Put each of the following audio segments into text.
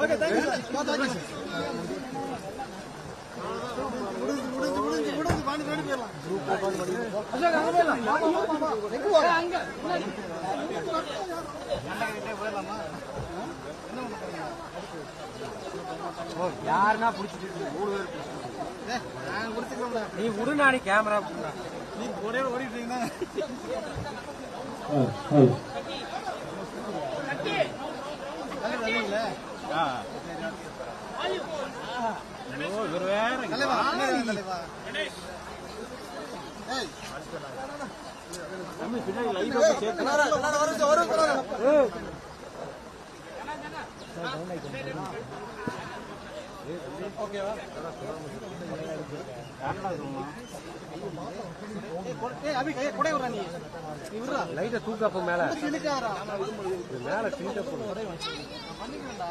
Okay thank you sir thank you sir முடிஞ்சு பாண்டி போயிடலாம் அசோக் அங்க போயிடலாம் யாருன்னா பிடிச்சிட்டு நீ விடு நானே கேமரா நீ ஒரே ஓடிட்டு இருக்கீங்க. இவர் வேற பின்னாடி லைவ் சேர்த்து வரும் வரும் லைட்டை தூக்கப்ப மேல. மேல சீட்டை போடு பண்ணிக்கிறேன்டா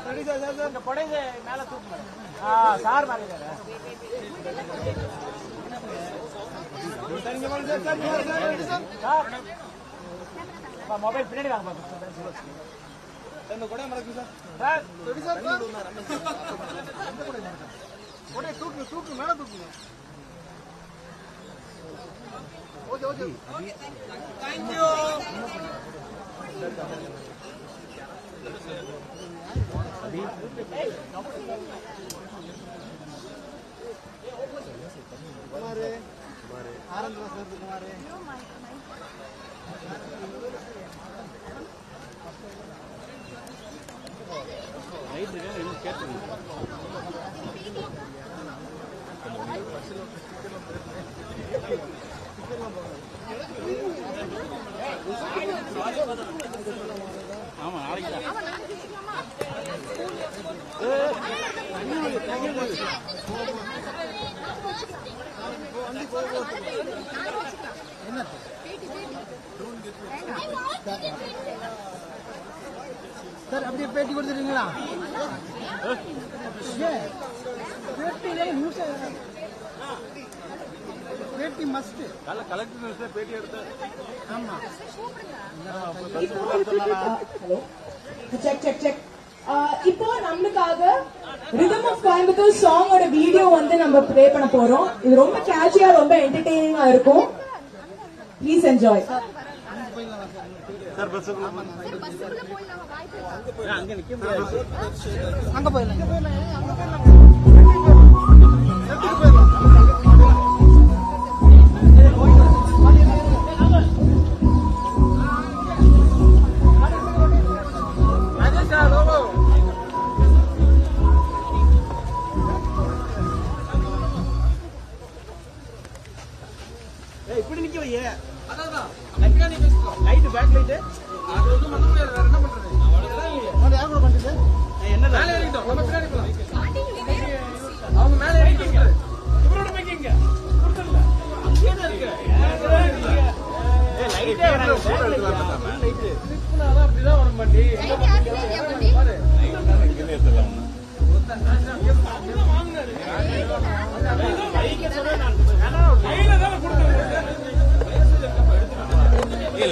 சரி சார் சார் சார் இந்த கொடைங்க மேல தூக்கு சார் மேல சரிங்க sir sir sir sir sir mobile பின்னாடி வாங்க இந்த கொடை மறக்கு சார் சார் சரி சார் சார் கொடை தூக்கு தூக்கு மேல தூக்குங்க okay okay thank you Kumar orange sir Kumar sir அப்படியே பேட்டி கொடுத்துட்டீங்களா பேட்டி மஸ்ட் கலெக்டர் பேட்டி ஆமா செக் செக் செக் இப்போ நம்மளுக்காக ரிதம் ஆஃப் கோயம்புத்தூர் சாங்கோட வீடியோ வந்து நம்ம ப்ளே பண்ண போறோம். இது ரொம்ப கேட்சியா ரொம்ப என்டர்டெய்னிங்கா இருக்கும். ப்ளீஸ் என்ஜாய் சார் பஸ் அங்க நிக்க முடியாது அங்க போயிடலாம் ஏய்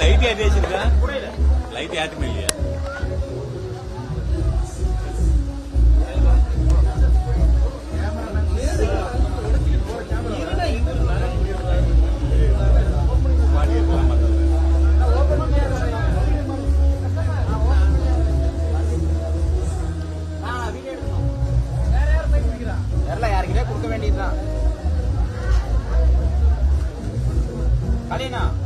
லைட் ஏற்றி வச்சிருக்கா? லைட் ஏற்றுமே இல்லையா? चालेल ना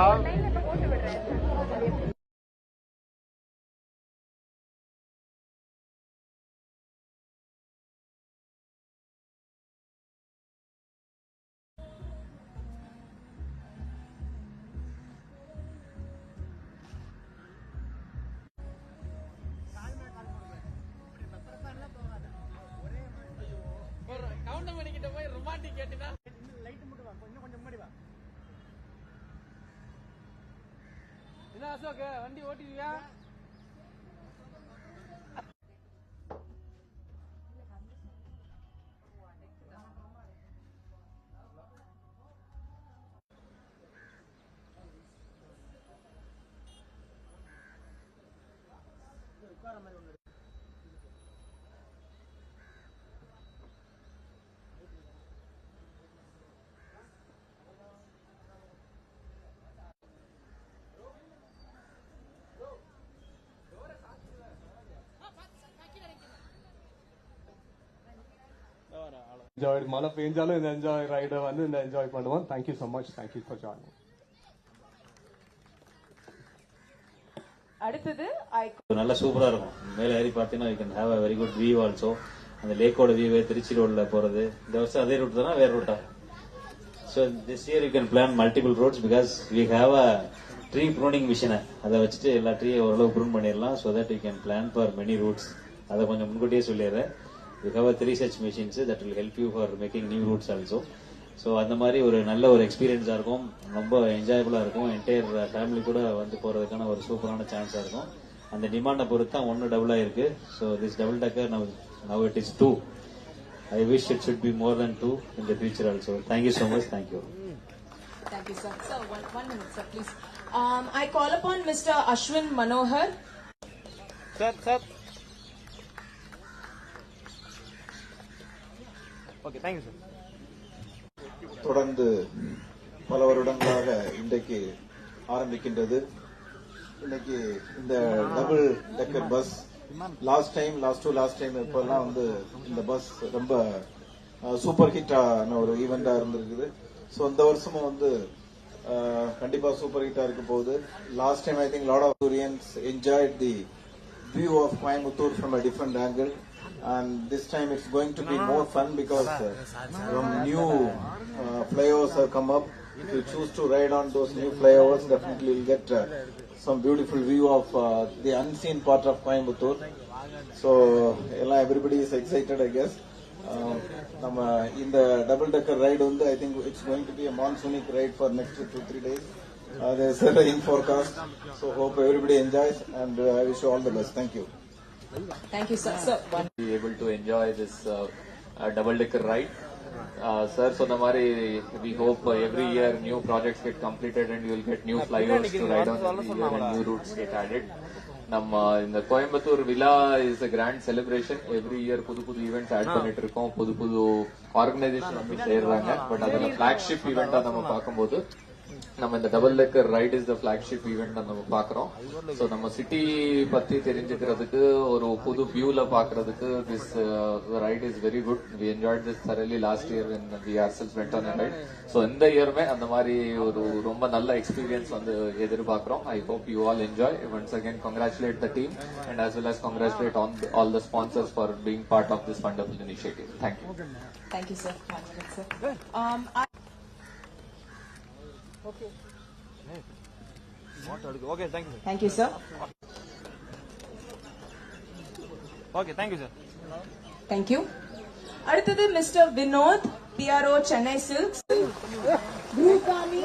साहब அசோக் வண்டி ஓட்டிடுவியா என்ஜாய் மழை பெஞ்சாலும் இந்த என்ஜாய் ரைடை வந்து இந்த என்ஜாய் பண்ணுவோம் thank you so much thank you for joining அடுத்தது ஐ நல்லா சூப்பரா இருக்கும். மேல ஏறி பார்த்தீங்கன்னா you can have a very good view also அந்த லேக்கோட வியூவே திருச்சி ரோட்ல போறது. இந்த வருஷம் அதே ரூட் தானே? வேற ரூட்டா so this year you can plan multiple roads because we have a tree pruning மிஷினை அதை வச்சுட்டு எல்லா ட்ரீயை ஓரளவு ப்ரூன் பண்ணிடலாம் so that you can plan for many routes அதை கொஞ்சம் முன்கூட்டியே சொல்லிடுறேன். We have a three such machines that will help you for making new routes also so அந்த மாதிரி ஒரு நல்ல ஒரு எக்ஸ்பீரியன்ஸாக இருக்கும் ரொம்ப என்ஜாயபுளாக இருக்கும் என்டையர் ஃபேமிலி கூட வந்து போகிறதுக்கான ஒரு சூப்பரான சான்ஸாக இருக்கும் அந்த டிமாண்டை பொறுத்து தான் ஒன்று டபுளாக இருக்கு so this double decker now now it is two I wish it should be more than two in the future also. Thank you so much. Thank you. Thank you, sir. Sir, one, one minute, sir, please. Um, I call upon Mr. Ashwin Manohar. Sir sir okay thank you sir தொடர்ந்து பல வருடங்களாக இன்றைக்கு ஆரம்பிக்கின்றது. இன்னைக்கு இந்த double decker bus last time last to last time இப்பெல்லாம் வந்து இந்த பஸ் ரொம்ப சூப்பர் ஹிட்டான ஒரு ஈவெண்டா இருந்திருக்குது. ஸோ இந்த வருஷமும் வந்து கண்டிப்பா சூப்பர் ஹிட்டா இருக்க போகுது. Last time I think lot of tourists enjoyed the view of Coimbatore from a different angle And this time it's going to be more fun because uh, some new uh, flyovers have come up. If you choose to ride on those new flyovers, definitely you'll get uh, some beautiful view of uh, the unseen part of Coimbatore. So, எல்லாம் everybody is excited, I guess. Uh, நம்ம இந்த double decker ride வந்து I think it's going to be a monsoonic ride for next two three days. Uh, there's a rain forecast, so hope everybody enjoys and uh, I wish you all the best. Thank you. Sir. Sir, one. be able to enjoy this uh, uh, double decker ride. Uh, sir, சொன்ன மாதிரி we hope uh, every year new projects get completed and you will get new flyovers to ride on every year and new routes get added. நம்ம இந்த கோயம்புத்தூர் விழா is a grand celebration every year புது புது events add பண்ணிட்டு இருக்கோம் புது புது organisation வந்து சேர்றாங்க பட் அதுல பிளாக்ஷிப் ஈவெண்டா நம்ம பார்க்கும்போது நம்ம இந்த double decker ride is the flagship event நம்ம பாக்குறோம் சோ நம்ம சிட்டி பத்தி தெரிஞ்சுக்கிறதுக்கு ஒரு புது வியூல பாக்குறதுக்கு this ride is very good we enjoyed this thoroughly last year in the rehearsals went on ride so இந்த இயருமே அந்த மாதிரி ஒரு ரொம்ப நல்ல எக்ஸ்பீரியன்ஸ் வந்து எதிர்பார்க்கிறோம். I hope you all enjoy once again congratulate the team and as well as congratulate on all the sponsors for being part of this wonderful initiative. Thank you. Thank you, sir. One minute, sir. Um, I, okay thank you sir thank you, sir. Okay thank you sir Thank you. அடுத்தது mister Vinod PRO Chennai silks குருகாமி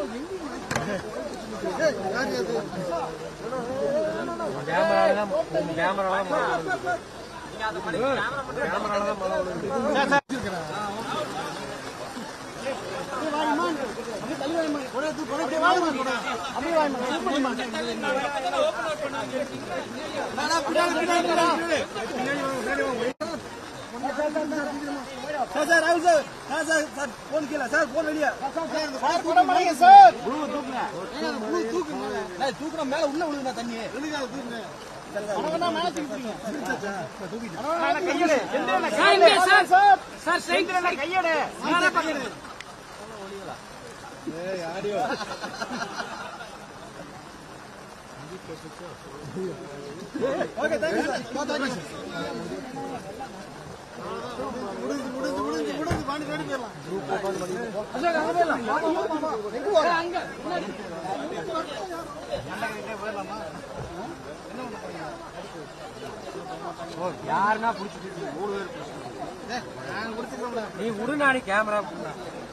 sir sir ராகுல் sir sir sir sir phone கீழே sir phone வெளியே sir போட மாட்டீங்க sir blue தூக்குங்க blue தூக்குங்க நான் தூக்குற மேல உள்ள விழுகுங்க தண்ணி விழுகாது தூக்குங்க sir sir கையடு okay thank you sir thank you முடிஞ்சு முடிஞ்சு முடிஞ்சு முடிஞ்சு பாண்டி போயிடலாம் அசோக் அங்க போயிடலாம் யாருன்னா புடிச்சிட்டு மூணு பேர் நீ உருநாடி கேமரா நீ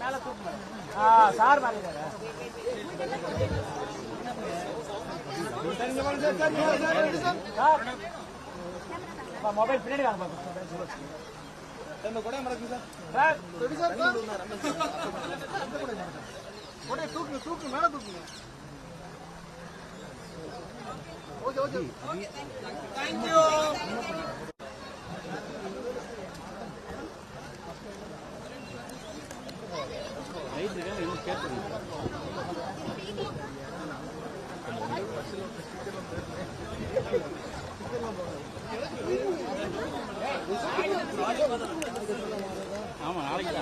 மேல தூக்குங்க ஆ சார் மேல மொபைல் பின்னாடி வாங்க கொடை சார் சார் கொடை தூக்குங்க தூக்குங்க மேல தூக்குங்க ஓகே ஓகே தேங்க்யூ ஆமா நாளைக்கு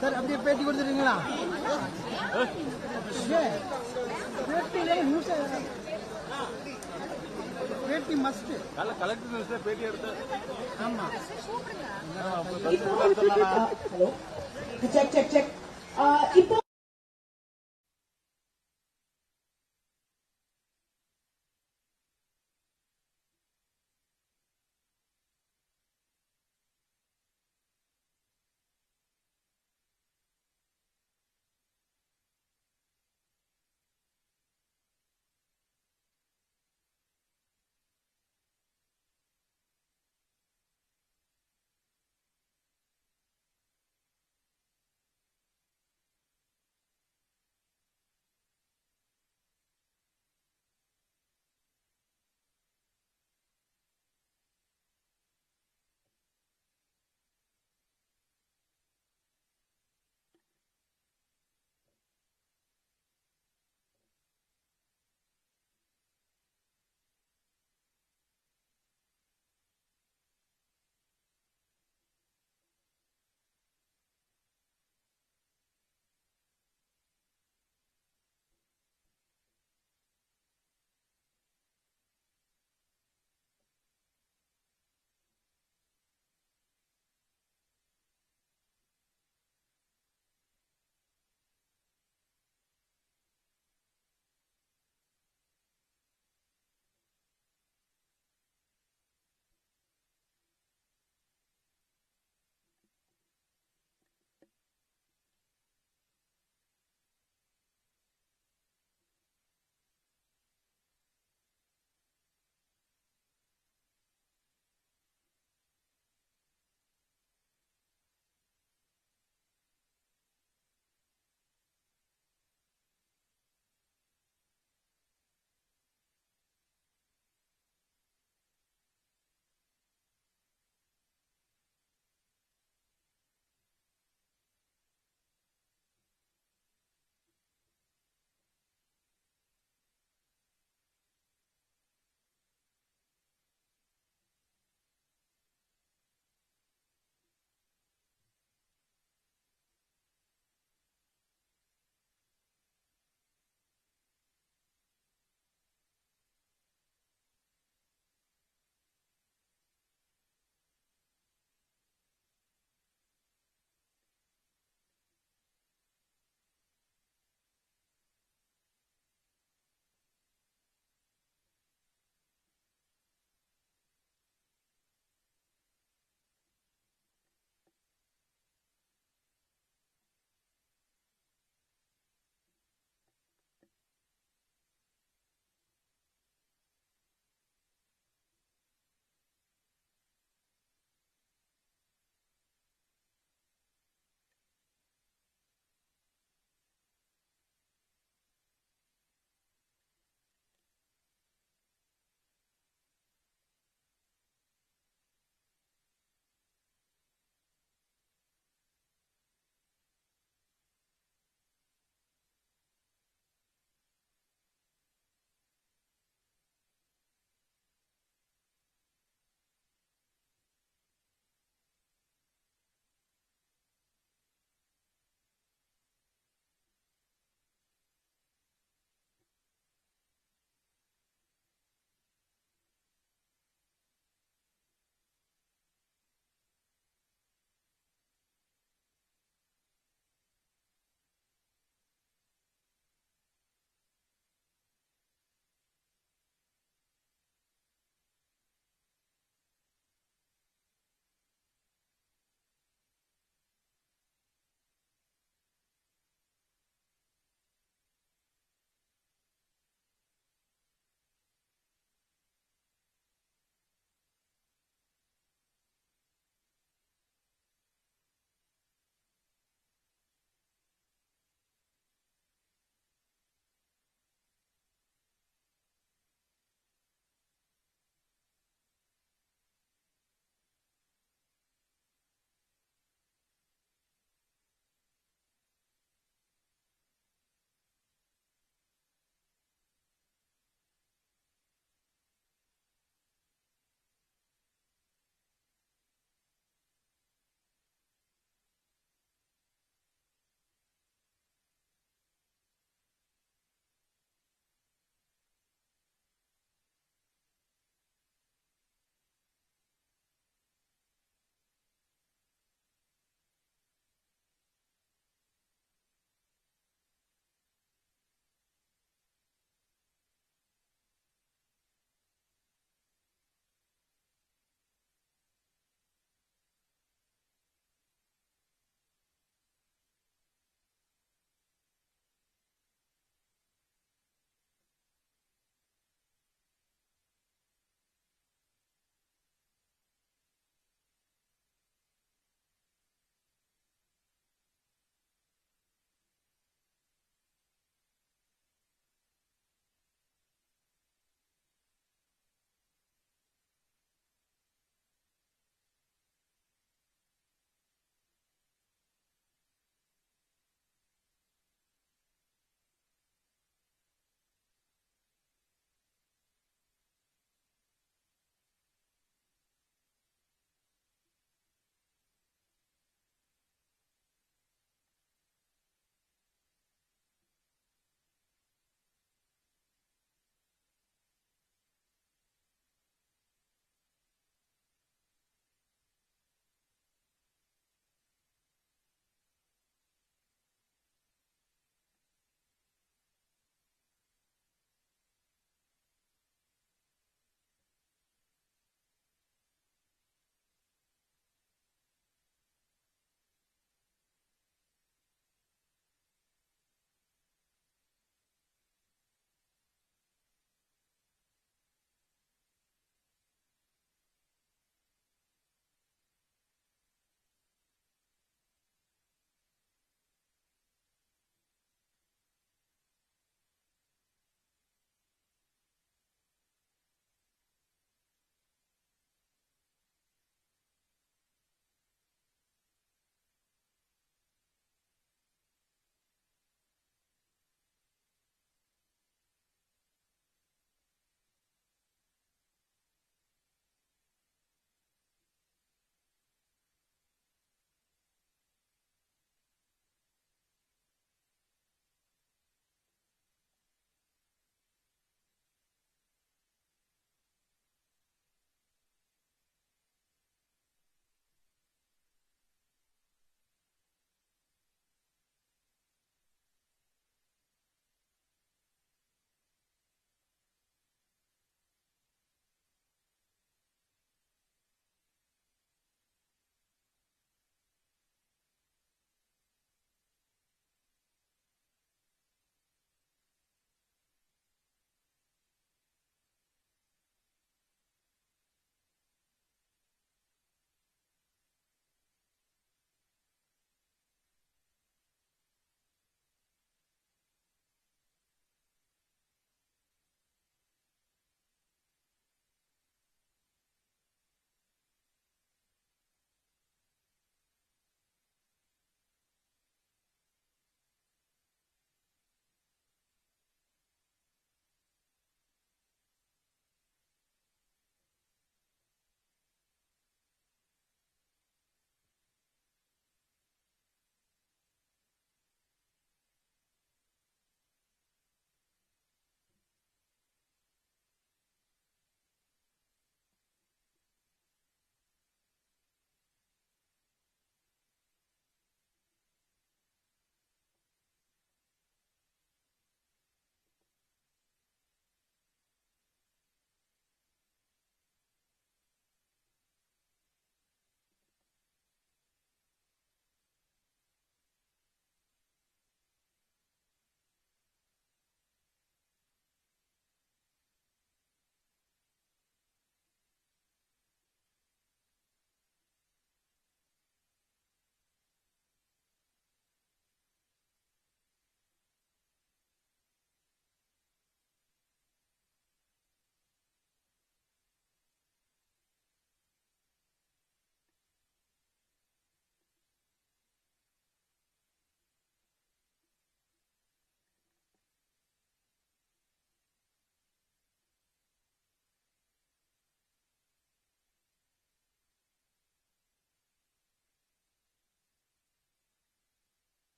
சார் அப்படியே பேட்டி கொடுத்துருங்களா பேட்டி மஸ்ட் கலெக்டர் நியூஸ்ல பேட்டி எடுத்து ஆமா இப்போ ஹலோ செக் செக் செக் இப்போ